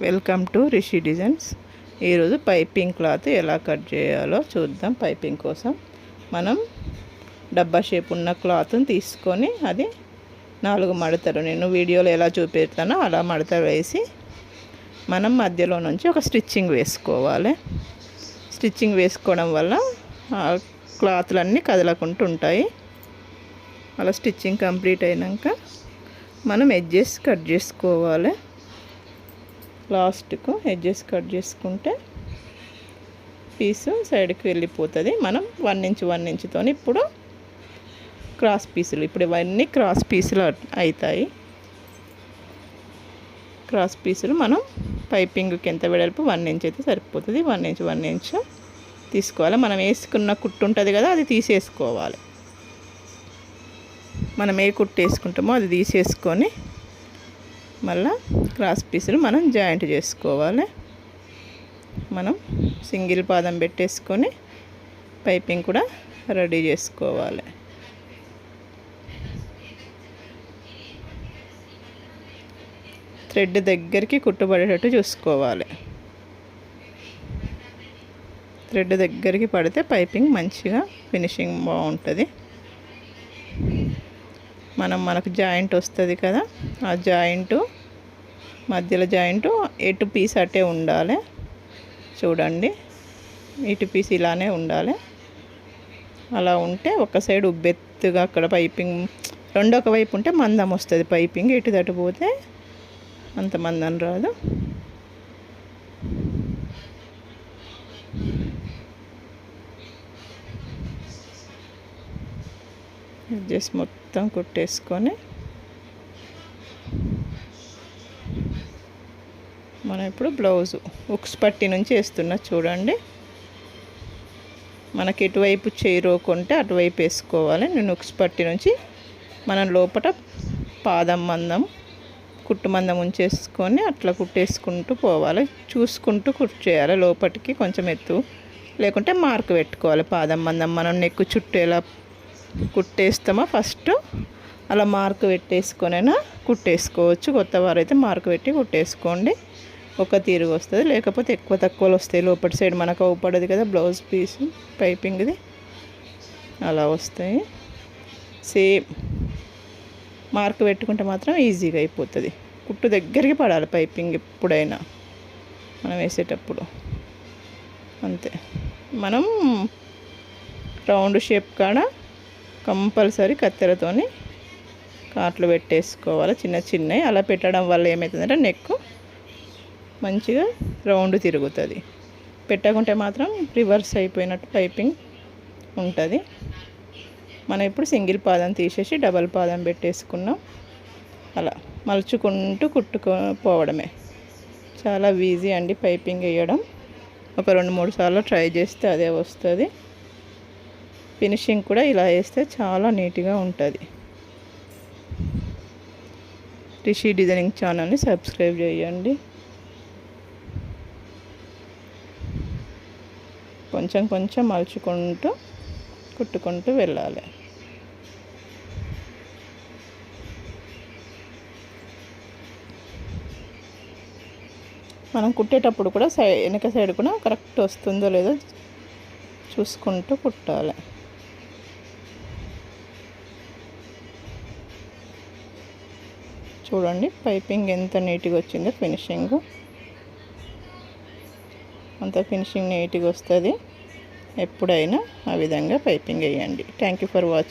Welcome to Rishi designs. ఈరోజు piping cloth ఎలా cut చేయాలో చూద్దాం పైపింగ్ కోసం. మనం డబ్బా షేప్ ఉన్న క్లాత్ని తీసుకొని అది నాలుగు మడతలు నేను వీడియోలో ఎలా చూపెడతానో అలా మడత వేసి మనం మధ్యలో నుంచి ఒక స్టిచ్చింగ్ వేసుకోవాలి. స్టిచ్చింగ్ వేసుకోవడం వల్ల ఆ క్లాత్లన్నీ కదలకుంటూ ఉంటాయి అలా స్టిచ్చింగ్ కంప్లీట్ అయినాక మనం ఎడ్జెస్ కట్ చేసుకోవాలి. లాస్ట్కు ఎడ్జెస్ కట్ చేసుకుంటే పీసు సైడ్కి వెళ్ళిపోతుంది. మనం వన్ ఇంచ్ వన్ ఇంచ్తో ఇప్పుడు క్రాస్ పీసులు. ఇప్పుడు ఇవన్నీ క్రాస్ పీసులు అవుతాయి క్రాస్ పీసులు మనం పైపింగ్కి ఎంత వెడల్పు వన్ ఇంచ్ అయితే సరిపోతుంది. వన్ ఇంచ్ వన్ ఇంచ్ తీసుకోవాలి. మనం వేసుకున్న కుట్టు ఉంటుంది కదా అది తీసేసుకోవాలి. మనం ఏ కుట్టు వేసుకుంటామో అది తీసేసుకొని మళ్ళా క్రాస్ పీసులు మనం జాయింట్ చేసుకోవాలి. మనం సింగిల్ పాదం పెట్టేసుకొని పైపింగ్ కూడా రెడీ చేసుకోవాలి. థ్రెడ్ దగ్గరికి కుట్టుబడేటట్టు చూసుకోవాలి. థ్రెడ్ దగ్గరికి పడితే పైపింగ్ మంచిగా ఫినిషింగ్ బాగుంటుంది. మనం మనకు జాయింట్ వస్తుంది కదా ఆ జాయింట్ మధ్యలో జాయింట్ ఎటు పీస్ అట్టే ఉండాలి. చూడండి. ఇటు పీస్ ఇలానే ఉండాలి. అలా ఉంటే ఒక సైడ్ ఉబ్బెత్తుగా అక్కడ పైపింగ్ రెండొక వైపు ఉంటే మందం వస్తుంది పైపింగ్. ఇటు తటు పోతే అంత మందం రాదు. జస్ట్ మొత్తం కుట్టేసుకొని మనం ఇప్పుడు బ్లౌజు ఉక్స్ పట్టి నుంచి వేస్తున్నా చూడండి. మనకి ఎటువైపు చేరుకుంటే అటువైపు వేసుకోవాలి. నేను ఉక్స్ పట్టి నుంచి మనం లోపల పాదం మందం కుట్టు మందం ఉంచేసుకొని అట్లా కుట్టేసుకుంటూ పోవాలి. చూసుకుంటూ కుట్టు చేయాలి. లోపలికి కొంచెం ఎత్తు లేకుంటే మార్క్ పెట్టుకోవాలి. పాదం మందం మనం నెక్కు చుట్టూ ఎలా కుట్టేస్తామో? ఫస్ట్ అలా మార్క్ పెట్టేసుకొనైనా కుట్టేసుకోవచ్చు. కొత్త వారైతే మార్క్ పెట్టి కుట్టేసుకోండి. ఒక తీరుగా వస్తుంది. లేకపోతే ఎక్కువ తక్కువలు వస్తాయి. లోపటి సైడ్ మనకు అవుపడదు కదా బ్లౌజ్ పీస్ పైపింగ్ది. అలా వస్తాయి. సేమ్ మార్క్ పెట్టుకుంటే మాత్రం ఈజీగా అయిపోతుంది. కుట్టు దగ్గరికి పడాలి పైపింగ్ ఎప్పుడైనా మనం వేసేటప్పుడు. అంతే. మనం రౌండ్ షేప్ కాడ కంపల్సరీ కత్తెరతోని కాట్లు పెట్టేసుకోవాలి. చిన్న చిన్నవి. అలా పెట్టడం వల్ల ఏమవుతుందంటే నెక్ మంచిగా రౌండ్ తిరుగుతుంది. పెట్టకుంటే మాత్రం రివర్స్ అయిపోయినట్టు పైపింగ్ ఉంటుంది. మనం ఇప్పుడు సింగిల్ పాదం తీసేసి డబల్ పాదం పెట్టేసుకున్నాం. అలా మలుచుకుంటూ కుట్టుకోపోవడమే. చాలా ఈజీ అండి పైపింగ్ వేయడం. ఒక రెండు మూడు సార్లు ట్రై చేస్తే అదే వస్తుంది. ఫినిషింగ్ కూడా ఇలా వేస్తే చాలా నీట్గా ఉంటుంది. రిషి డిజైనింగ్ ఛానల్ని సబ్స్క్రైబ్ చేయండి. కొంచెం కొంచెం మలుచుకుంటూ కుట్టుకుంటూ వెళ్ళాలి. మనం కుట్టేటప్పుడు కూడా సై వెనక సైడ్ కూడా కరెక్ట్ వస్తుందో లేదో చూసుకుంటూ కుట్టాలి. చూడండి పైపింగ్ ఎంత నీట్గా వచ్చిందో ఫినిషింగ్. అంత ఫినిషింగ్ నీట్గా వస్తుంది. ఎప్పుడైనా ఆ విధంగా పైపింగ్ వేయండి. Thank you for watching